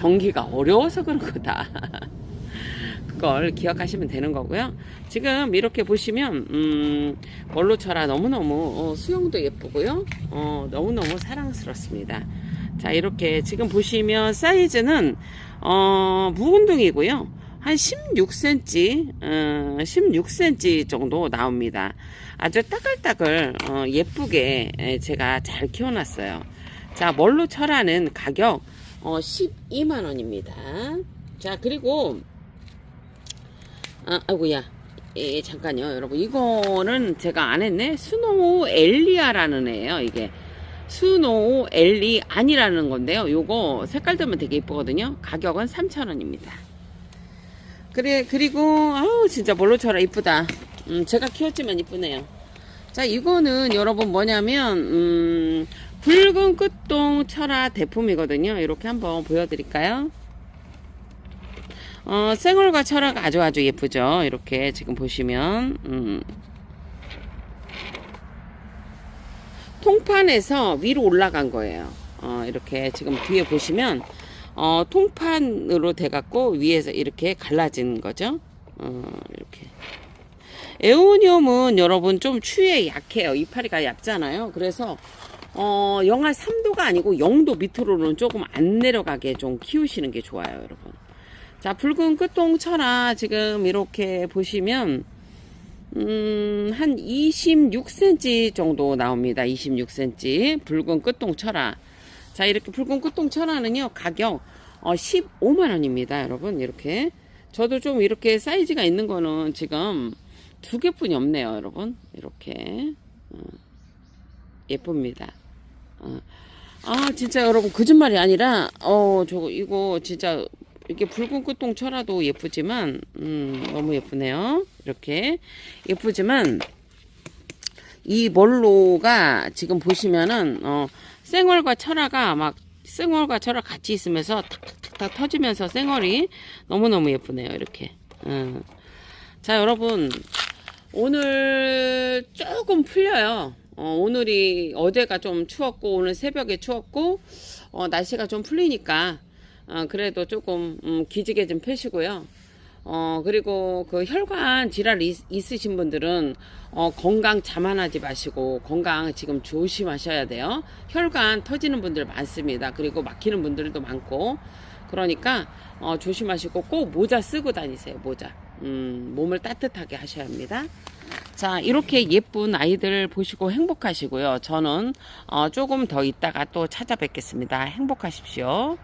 경기가 어려워서 그런 거다. 그걸 기억하시면 되는 거고요. 지금 이렇게 보시면 음, 멀로철아 너무너무 어, 수영도 예쁘고요. 어, 너무너무 사랑스럽습니다. 자 이렇게 지금 보시면 사이즈는 어, 무운동이고요. 한 16cm, 어, 16cm 정도 나옵니다. 아주 따글따글 어, 예쁘게 에, 제가 잘 키워놨어요. 자 멀로 철하는 가격 어, 12만 원입니다. 자 그리고 아, 아이고야. 예, 잠깐요, 여러분. 이거는 제가 안 했네. 스노우 엘리아라는 애예요, 이게. 스노우 엘리 아니라는 건데요. 요거 색깔 들면 되게 이쁘거든요. 가격은 3,000원입니다. 그래, 그리고, 아우, 진짜 뭘로쳐라 이쁘다. 음, 제가 키웠지만 이쁘네요. 자, 이거는 여러분 뭐냐면, 음, 붉은 끝동 철화 대품이거든요. 이렇게 한번 보여드릴까요? 어, 생얼과 철화가 아주 아주 예쁘죠. 이렇게 지금 보시면 음. 통판에서 위로 올라간 거예요. 어, 이렇게 지금 뒤에 보시면 어, 통판으로 돼갖고 위에서 이렇게 갈라진 거죠. 어, 이렇게. 에오니움은 여러분 좀 추위에 약해요. 이파리가 얇잖아요. 그래서 어, 영하 3도가 아니고 0도 밑으로는 조금 안 내려가게 좀 키우시는 게 좋아요, 여러분. 자, 붉은 끝동 철화 지금 이렇게 보시면 음, 한 26cm 정도 나옵니다. 26cm. 붉은 끝동 철화. 자, 이렇게 붉은 끝동 철화는요, 가격 어, 15만 원입니다. 여러분, 이렇게. 저도 좀 이렇게 사이즈가 있는 거는 지금 두 개뿐이 없네요. 여러분. 이렇게. 어, 예쁩니다. 어. 아, 진짜 여러분, 거짓말이 아니라, 어, 저거, 이거 진짜 이렇게 붉은 끝동 철화도 예쁘지만 음, 너무 예쁘네요. 이렇게 예쁘지만 이 멀로가 지금 보시면은 어, 생얼과 철화가 막 생얼과 철화 같이 있으면서 탁탁탁 터지면서 생얼이 너무너무 예쁘네요. 이렇게. 음. 자, 여러분 오늘 조금 풀려요. 어, 오늘이 어제가 좀 추웠고 오늘 새벽에 추웠고 어, 날씨가 좀 풀리니까 어, 그래도 조금 음, 기지개 좀 펴시고요. 어, 그리고 그 혈관 질환 있, 있으신 분들은 어, 건강 자만하지 마시고 건강 지금 조심하셔야 돼요. 혈관 터지는 분들 많습니다. 그리고 막히는 분들도 많고 그러니까 어, 조심하시고 꼭 모자 쓰고 다니세요. 모자. 음, 몸을 따뜻하게 하셔야 합니다. 자, 이렇게 예쁜 아이들 보시고 행복하시고요. 저는 어, 조금 더 있다가 또 찾아뵙겠습니다. 행복하십시오.